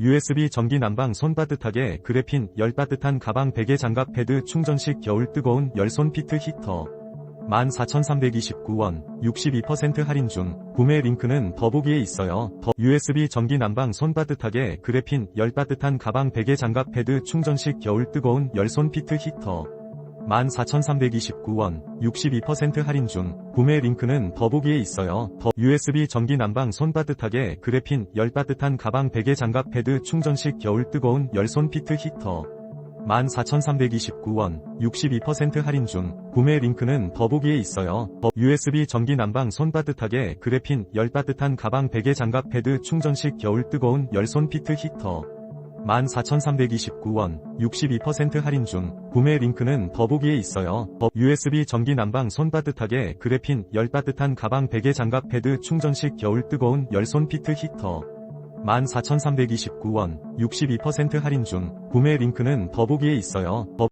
USB 전기 난방 손 따뜻하게 그래핀 열 따뜻한 가방 베개 장갑 패드 충전식 겨울 뜨거운 열손 피트 히터 14,329원 62% 할인 중 구매 링크는 더보기에 있어요. 더 USB 전기 난방 손 따뜻하게 그래핀 열 따뜻한 가방 베개 장갑 패드 충전식 겨울 뜨거운 열손 피트 히터 14,329원 62% 할인 중 구매 링크는 더보기에 있어요. 더 USB 전기 난방 손 따뜻하게 그래핀 열 따뜻한 가방 베개 장갑 패드 충전식 겨울 뜨거운 열손 피트 히터 14,329원 62% 할인 중 구매 링크는 더보기에 있어요. 더 USB 전기 난방 손 따뜻하게 그래핀 열 따뜻한 가방 베개 장갑 패드 충전식 겨울 뜨거운 열손 피트 히터 14,329원 62% 할인 중 구매 링크는 더보기에 있어요. 더 USB 전기 난방 손 따뜻하게 그래핀 열 따뜻한 가방 베개 장갑 패드 충전식 겨울 뜨거운 열손 피트 히터 14,329원 62% 할인 중 구매 링크는 더보기에 있어요. 더